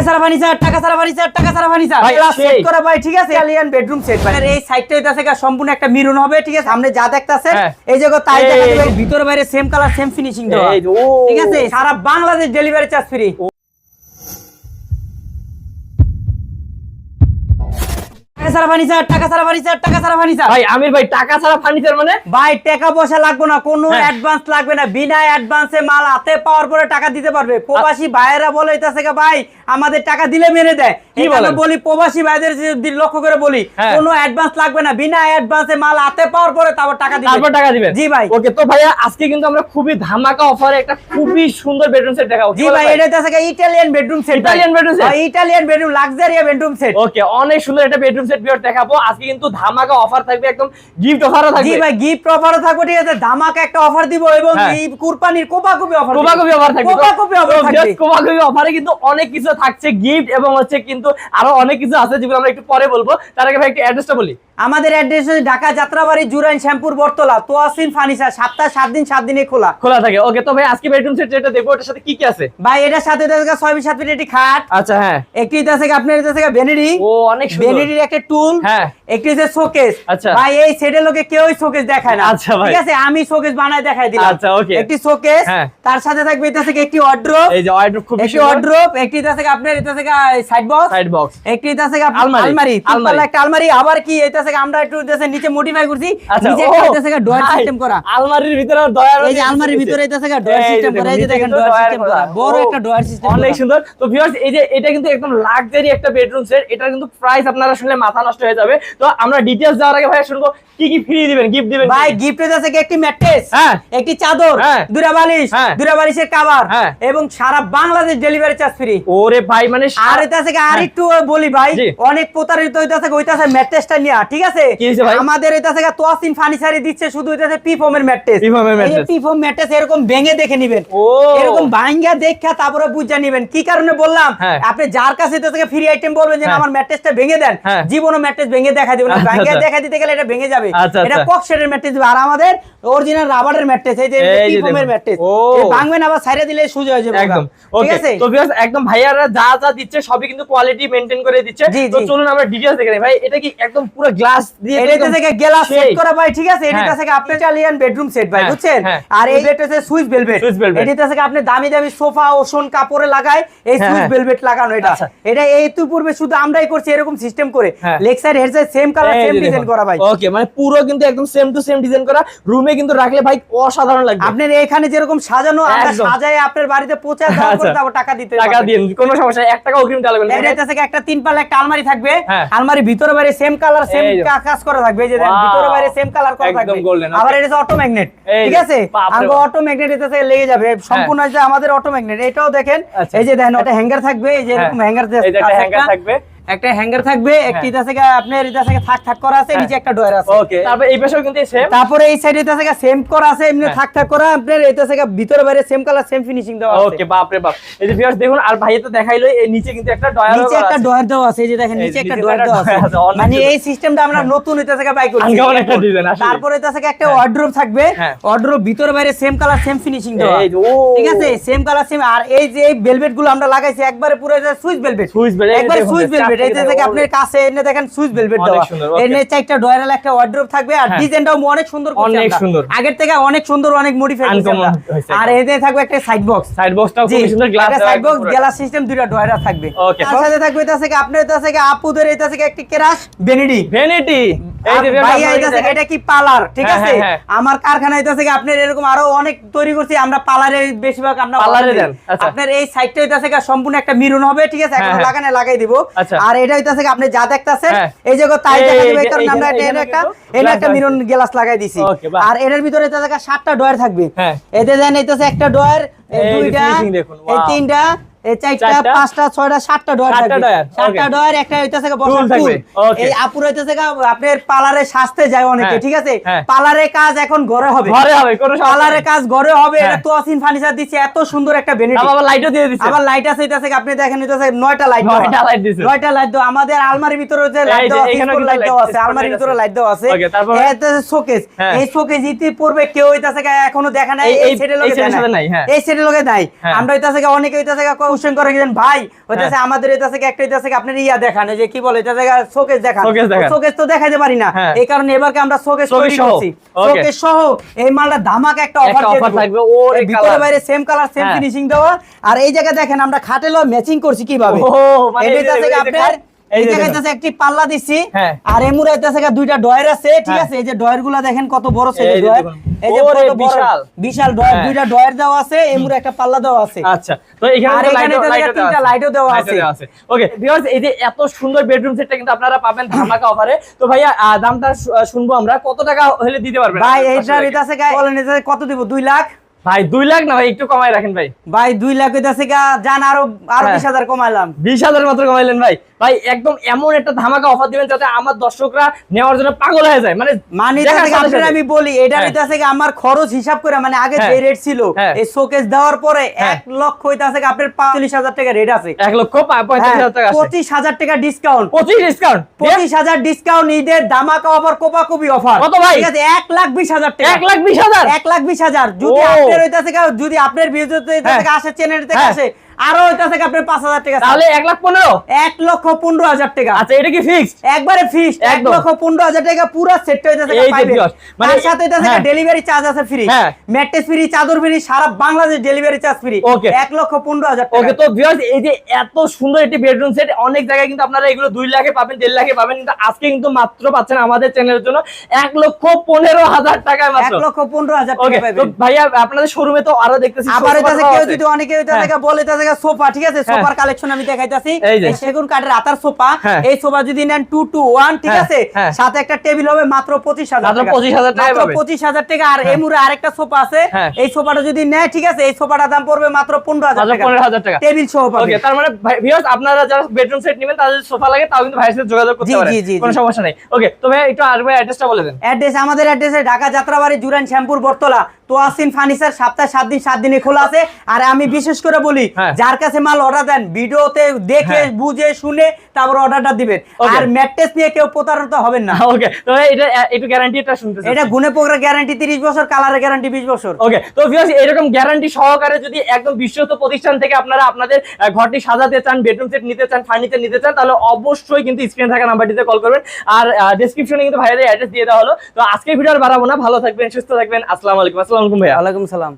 টাকা সারা ফার্নিচার টাকা সারা ফার্নিচার টাকা সারা ফার্নিচার। সেট করা ভাই ঠিক আছে? এলিয়ান বেডরুম সেট ভাই। এই সাইডটা এটা থেকে সম্পূর্ণ একটা মিরন হবে ঠিক আছে? সামনে যা দেখতাছেন হ্যাঁ। এই জায়গা তাই দেখা। দিবে বাইরে সেম কালার সেম ফিনিশিং দেওয়া। ঠিক আছে? সারা বাংলাদেশ ডেলিভারি চার্জ ফ্রি টাকা ফার্নিচার টাকা সারা ফার্নিচার টাকা সারা ফার্নিচার ভাই আমির ভাই টাকা ছাড়া ফার্নিচার মানে? ভাই টাকা পয়সা লাগবে না কোনো হ্যাঁ। অ্যাডভান্স লাগবে না। বিনা অ্যাডভান্সে মাল হাতে পাওয়ার পরে টাকা দিতে পারবে। প্রবাসী ভাইয়েরা বলে হইতাছে ভাই আমাদের টাকা দিলে মেরে দেয়। এখানে বলি প্রবাসী ভাইদের লক্ষ্য করে বলি হ্যাঁ। কোনো অ্যাডভান্স লাগবে না। বিনা অ্যাডভান্সে মাল হাতে পাওয়ার পরে তারপর টাকা দিবে। তারপর টাকা দিবেন জি ভাই। ওকে তো ভাইয়া আজকে কিন্তু আমরা খুবই ধামাকা অফারে একটা খুবই সুন্দর বেডরুম সেট দেখাবো। জি ভাই এটা Italian bedroom set Italian bedroom set? Italian bedroom লাক্সারিয়া bedroom set okay অনেক সুন্দর একটা বেডরুম সেট ভিউয়ার দেখাবো। আজকে কিন্তু ধামাকা অফার থাকবে একদম গিফট অফারও জি ভাই গিফট অফারও থাকবে ঠিক আছে? ধামাকা একটা অফার দিব এবং হ্যাঁ। এই কুরবানির কোপাকুপি অফার কোবাকবি অফার থাকবে। কোপাকুপি অফার থাকবে। কোবাকবি অফারে কিন্তু অনেক কিছু থাকছে গিফট এবং হচ্ছে কিন্তু আরও অনেক কিছু আছে যেগুলো আমরা একটু পরে বলব। তার আগে ভাই একটু অ্যাড্রেসটা বলি। আমাদের অ্যাড্রেস হচ্ছে ঢাকা যাত্রাবাড়ি জুরাইন শ্যামপুর বর্তলা তোয়াসিন ফার্নিচার সপ্তাহে সাত দিন সাত দিনে খোলা। খোলা থাকে। ওকে তো ভাই আজকে বেডরুম সেট যেটা দেখব ওটার সাথে কি কি আছে? ভাই এটার সাথে ছয় বিশ সাত ফিট একটি খাট। আচ্ছা হ্যাঁ। একটি হচ্ছে আপনার ভেনিডি ও অনেক ভেনিডির একটা টুল হ্যাঁ। একটি হচ্ছে শোকেস আচ্ছা। ভাই এই সেটের লোকে কেউই শোকেস দেখায় না। আচ্ছা ভাই। ঠিক আছে? আমি শোকেস বানায় দেখাই দিলাম। আচ্ছা, okay। একটি শোকেস হ্যাঁ। তার সাথে থাকবে এটা থেকে একটি এই যে খুব ওয়ার্ড্রোব একটি এটা থেকে আপনার এটা থেকে সাইড বক্স সাইড বক্স একটি এটা থেকে আলমারি, আলমারি। একটা আলমারি। আবার কি এটা থেকে আমরা একটু দেশে নিচে মডিফাই করছি। আচ্ছা নিচে এটা থেকে ডয়ার ভাই, সিস্টেম করা। আলমারির ভিতরে দয়া এই যে আলমারির ভিতরে এটা থেকে ডয়ার সিস্টেম করা। এই যে দেখেন ডয়ার ডয়ার সিস্টেম করা। বড় একটা ডয়ার সিস্টেম অনেক সুন্দর। তো ভিউয়ার্স এই যে এটা কিন্তু একদম লাক্সারি একটা বেডরুম সেট এটা কিন্তু প্রাইস আপনারা শুনলে মাথা নষ্ট হয়ে যাবে তো আমরা ডিটেইলস দেওয়ার আগে ভাই শুনব কি কি ফ্রি দিবেন গিফট দিবেন ভাই গিফট আছে একটি ম্যাট্রেস হ্যাঁ। একটি চাদর হ্যাঁ। দুরা বালিশ হ্যাঁ। দুরা বালিশের কভার হ্যাঁ। এবং সারা বাংলাদেশ ডেলিভারি চার্জ ফ্রি ওরে ভাই মানে আর এটা থেকে আর। একটু বলি ভাই। অনেক প্রতারিত হইতাছে হইতাছে ম্যাট্রেসটা নিয়া ঠিক আছে? আমাদের এটা থেকে তোয়াসিন ফার্নিচারে দিচ্ছে শুধু হইতাছে পি ফোমের ম্যাট্রেস এর mattress। পি ফোম ম্যাট্রেস এরকম ভেঙে দেখে নিবেন ও এরকম ভাঙ্গা দেখা তারপরে বুঝা নিবেন কি কারণে বললাম। আপনি যার কাছে এটা থেকে ফ্রি আইটেম বলবেন যে। আমার ম্যাট্রেসটা ভেঙে দেন হ্যাঁ। জীবনও ম্যাট্রেস ভেঙে দেখা দিবেন না আচ্ছা, আচ্ছা। দেখা দিতে গেলে এটা ভেঙে যাবে আচ্ছা, এটা আচ্ছা। ককশেটের ম্যাট্রেস আর আমাদের অরিজিনাল রাবারের ম্যাট্রেস এই যে ফোমের ম্যাট্রেস ও। ভাঙবেন আবার সাইডে দিলে সুজা হয়ে যাবে একদম ঠিক আছে তো ভিউয়ার্স একদম ভাইয়ারা যা যা দিচ্ছে সবই কিন্তু কোয়ালিটি মেইনটেইন করে দিচ্ছে তো চলুন আমরা ডিটেইলস দেখে নিই ভাই এটা কি একদম পুরো গ্লাস দিয়ে এটা থেকে গেলা সেট করা ভাই ঠিক আছে এটা। থেকে আপনি ইটালিয়ান বেডরুম সেট ভাই হ্যাঁ, বুঝছেন হ্যাঁ। আর এই বেড হচ্ছে সুইস ভেলভেট। এটা থেকে আপনি দামি দামি সোফা ওশন কাপড়ে লাগায় এই সুইচ হ্যাঁ। ভেলভেট লাগানো এটা। এটা এই তো পূর্বে শুধু আমরাই করছি এরকম সিস্টেম করে। Leg side head side same colour same design করা ভাই। ওকে মানে পুরো কিন্তু একদম সেম টু সেম ডিজাইন করা। রুমে কিন্তু রাখলে ভাই অসাধারণ লাগবে। আপনার এখানে যেরকম সাজানো আমরা। সাজায় আপনার বাড়িতে পৌঁছে পরে আচ্ছা। তারপর টাকা দিতে টাকা দিন কোনো সমস্যা এক টাকা অগ্রিম দেওয়া লাগবে এটা থেকে একটা তিন পাল্লা একটা আলমারি থাকবে। হ্যাঁ। আলমারি ভিতরে বাইরে সেম কালার সেম কাজ করা থাকবে। এই যে ভিতরে বাইরে সেম কালার করা থাকবে. আবার এটা অটো ম্যাগনেট ঠিক আছে? আর অটো ম্যাগনেট এটা থেকে লেগে যাবে। সম্পূর্ণ হচ্ছে আমাদের অটো ম্যাগনেট এটাও দেখেন আচ্ছা। এই যে দেখেন একটা হ্যাঙ্গার থাকবে। এই যে হ্যাঁ। এরকম যে একটা হ্যাঙ্গার থাকবে। একটা হ্যাঙ্গার থাকবে একটি এটা থেকে আপনার এটা থেকে থাক থাক করা আছে হ্যাঁ। নিচে একটা ডয়ার আছে। ওকে তারপর এই পাশেও কিন্তু সেম তারপরে এই সাইডে এটা থেকে সেম করা আছে এমনি হ্যাঁ। থাক থাক করা আপনার এটা থেকে ভিতরে বাইরে সেম কালার সেম ফিনিশিং দেওয়া আছে। ওকে বাপ রে বাপ। এই যে ভিউয়ার্স দেখুন আর ভাইয়া তো দেখাইলো এই নিচে কিন্তু একটা ডয়ার নিচে একটা ডয়ার দেওয়া আছে এই যে দেখেন নিচে একটা ডয়ার একটা দেওয়া আছে। আছে, মানে এই সিস্টেমটা আমরা নতুন এটা থেকে বাই করছি। Uncommon একটা design, আসলে। তারপরে এটা থেকে একটা ওয়ার্ড্রোব থাকবে হ্যাঁ। ওয়ার্ড্রোব ভিতরে বাইরে সেম কালার সেম ফিনিশিং দেওয়া। এই ও। ঠিক আছে? সেম কালার সেম আর এই যে এই ভেলভেটগুলো আমরা লাগাইছি একবারে পুরো এটা সুইস ভেলভেট এই যে একবারে সুইস ভেলভেট থেকে আপনার কাছে এনে দেখেন সুইস ভেলভেট অনেক দেওয়া সুন্দর, এনে চারটা ডয়ারাল একটা ওয়ার্ড্রোব থাকবে আর হ্যাঁ। ডিজাইনটাও অনেক সুন্দর অনেক সুন্দর। আগের থেকে অনেক সুন্দর অনেক মডিফাই। হয়েছে আর। এতে থাকবে একটা সাইড বক্স সাইড বক্সটাও খুব সুন্দর glass side box glass system দুইটা ডয়ারা থাকবে. সাথে থাকবে এটা থেকে আপনার এটা থেকে আপুদের এটা থেকে একটি কেরাস ভ্যানিটি যে এটা কি ঠিক হ্যাঁ, আছে হ্যাঁ, হ্যাঁ। আমার কারখানা এটা আপনার এরকম আরও অনেক তৈরি করছি আমরা পার্লারে বেশিরভাগ আমরা পার্লারে দেন, আচ্ছা। আপনার এই সাইডটা এটা সম্পূর্ণ একটা মিরন হবে ঠিক আছে এখন। লাগানে লাগাই দিব আচ্ছা। আর এটা এটা আপনি যা দেখতাছেন। এই জায়গা তাই এই দেখা দিবে এই আমরা এটা একটা কিন্তু এনে glass একটা মিরন গ্লাস লাগাই দিছি আর এটার ভিতরে সাতটা ডয়ার থাকবে। এতে দেন এটা একটা ডয়ার দুইটা এই তিনটা সাজতে যায় অনেকে ঠিক আছে। কাজ এখন ঘরে হবে। কাজ ঘরে হবে এটা। ফার্নিচার দিচ্ছে এত সুন্দর একটা বেনিফিট আবার লাইটও দিয়ে দিচ্ছে আবার লাইট আছে আপনি দেখেন নয়টা লাইট নয়টা। নয়টা লাইট দাও আমাদের আলমারির ভিতরে যে লাইট যে আছে এখানেও স্পট কিন্তু লাইট দেওয়া আছে আছে, আলমারির ভিতরে লাইট দেওয়া আছে। এটা শোকেস। এই শোকেস ইতিপূর্বে কেউ এটাছে এখনও দেখা নাই এই- সেটের লগে নাই, হ্যাঁ। এই সেটের লগে নাই হ্যাঁ। আমরা অনেকে কোশ্চেন করে গেলেন ভাই হইতাছে আমাদের এটা থেকে একটা এটা থেকে আপনার ইয়া দেখান যে কি বলে হইতাছে শোকেস দেখান? শোকেস তো দেখাইতে পারি না। হ্যাঁ। এই কারণে এবারকে আমরা শোকেস তৈরি। করছি। শোকেস সহ এই মালটা ধামাকা একটা অফার থাকবে, ওর ভিতরে। বাইরে সেম কালার সেম হ্যাঁ। ফিনিশিং দেওয়া। আর এই জায়গায় দেখেন আমরা খাটেলো ম্যাচিং করছি কীভাবে। ও, মানে এটা যে গিয়ে আপনার একটি পাল্লা দিছি হ্যাঁ। আর এমুর দুইটা ডয়ার আছে ঠিক হ্যাঁ। আছে এই যে ডয়ারগুলা দেখেন কত বড় এই সাইজের যে ডয়ার দেখুন। এই যে কত বিশাল। বিশাল ডয়ার। দুইটা ডয়ার দেওয়া আছে এমুর একটা পাল্লা দেওয়া আছে আচ্ছা তো এখানে আর তো এখানে লাইটও- তো লাইটও তিনটা লাইটও দেওয়া আছে। ওকে ভিউয়ার্স এই যে এত সুন্দর বেডরুম সেটটা কিন্তু আপনারা পাবেন ধামাকা অফারে তো ভাইয়া দামটা শুনব আমরা কত টাকা হলে দিতে পারবেন ভাই এইটা কত দিব দুই লাখ ভাই দুই লাখ না ভাই একটু কমাই রাখেন ভাই ভাই দুই লাখ হইতাছে গিয়ে জান আরও আরও হ্যাঁ। বিশ হাজার কমাইলাম বিশ হাজার মাত্র কমাইলেন ভাই ভাই একদম এমন একটা ধামাকা অফার দিবেন যাতে আমার দর্শকরা নেওয়ার জন্য পাগল হয়ে যায় মানে মানে। আমি বলি এটা হ্যাঁ। হইতাছে আমার খরচ হিসাব করে মানে আগে। যে রেট ছিল হ্যাঁ। এই শোকেস দেওয়ার পরে। এক লক্ষ হইতাছে আপনার পঁয়তাল্লিশ হাজার টাকা রেট আছে এক লক্ষ পঁয়তাল্লিশ হাজার টাকা আছে। পঁচিশ হাজার টাকা ডিসকাউন্ট পঁচিশ ডিসকাউন্ট পঁচিশ হাজার ডিসকাউন্ট ঈদের ধামাকা অফার কোপাকুপি অফার কত ভাই? ঠিক আছে এক লাখ বিশ হাজার টাকা এক লাখ বিশ হাজার এক লাখ বিশ হাজার যদি ও। থেকে হইতাছে যদি আপনার ভিডিওতে থেকে আসে চ্যানেল থেকে হ্যাঁ। আসে আরও আপনার পাঁচ হাজার টাকা তাহলে এক লাখ পনেরো? এক লক্ষ পনেরো হাজার টাকা। আচ্ছা এটা কি ফিক্সড একবারে এক লক্ষ পনেরো হাজার টাকা পুরো সেট মানে- সাথে হইতাছে। ডেলিভারি চার্জ আছে ফ্রি। ম্যাট্রেস ফ্রি চাদর ফ্রি সারা Bangladesh delivery charge free Okay. এক লক্ষ পনেরো হাজার ওকে তো ভিউয়ার্স এই যে এত সুন্দর একটি বেডরুম সেট অনেক জায়গায় কিন্তু আপনারা এগুলো দুই লাখে পাবেন দেড় লাখে পাবেন কিন্তু আজকে কিন্তু মাত্র পাচ্ছেন আমাদের চ্যানেলের জন্য এক লক্ষ পনেরো হাজার টাকায় এক লক্ষ পনেরো হাজার টাকা ভাইয়া আপনাদের শোরুমে তো আরও দেখতেছি আবার কেউ যদি অনেকে হ্যাঁ। বলে গা সোফা ঠিক আছে? হ্যাঁ। সোফার কালেকশন আমি দেখাইতাছি। এই সেগুন কাঠের আতার সোফা। হ্যাঁ। এই সোফা যদি নেন ঠিক হ্যাঁ, আছে? হ্যাঁ। সাথে একটা টেবিল হবে মাত্র পঁচিশ হাজার মাত্র 25,000 টাকায় মাত্র পাবে। পঁচিশ হাজার টাকা। আর এই মুড়ে আরেকটা সোফা আছে। হ্যাঁ। এই সোফাটা যদি নেয় ঠিক আছে? এই সোফাটার দাম পড়বে মাত্র পনেরো হাজার মাত্র টাকা। পনেরো হাজার টাকা। টেবিল সহ ওকে তার মানে ভিউয়ার্স আপনারা যারা বেডরুম সেট নেবেন তাদের সোফা লাগে তাও কিন্তু ভাইয়ের সাথে যোগাযোগ করতে পারেন। কোনো সমস্যা নেই। ওকে তো ভাই একটু অ্যাড্রেসটা বলে দেন। অ্যাড্রেস আমাদের অ্যাড্রেসে ঢাকা যাত্রাবাড়ি জুরান শ্যামপুর বটতলা। তোয়াসিন ফার্নিচার সপ্তাহে সাত দিন সাত দিনে খোলা আছে। আর আমি বিশেষ করে বলি হ্যাঁ। যার কাছে মাল অর্ডার দেন ভিডিওতে দেখে হ্যাঁ। বুঝে শুনে তারপর অর্ডারটা দিবেন। আর ম্যাট্রেস নিয়ে কেউ প্রতারিত হবেন না। ওকে তো এটা একটু গ্যারান্টিটা শুনতে এটা গুনে পোকরা গ্যারান্টি তিরিশ বছর কালারের গ্যারান্টি বিশ বছর। ওকে তো ভিউয়ার্স এরকম গ্যারান্টি সহকারে যদি একদম বিশ্বস্ত প্রতিষ্ঠান থেকে আপনারা আপনাদের ঘরটি সাজাতে চান বেডরুম সেট নিতে চান ফার্নিচার নিতে চান তাহলে অবশ্যই কিন্তু স্ক্রিনে থাকা নাম্বারটিতে কল করবেন। আর ডেসক্রিপশনে কিন্তু ভাইয়াদের অ্যাড্রেস দিয়ে দেওয়া হলো। তো আজকে ভিডিও আর বাড়াবো না। ভালো থাকবেন সুস্থ থাকবেন। আসসালামু আলাইকুম। আসসালামু আলাইকুম ভাইয়া। ওয়ালাইকুম সালাম।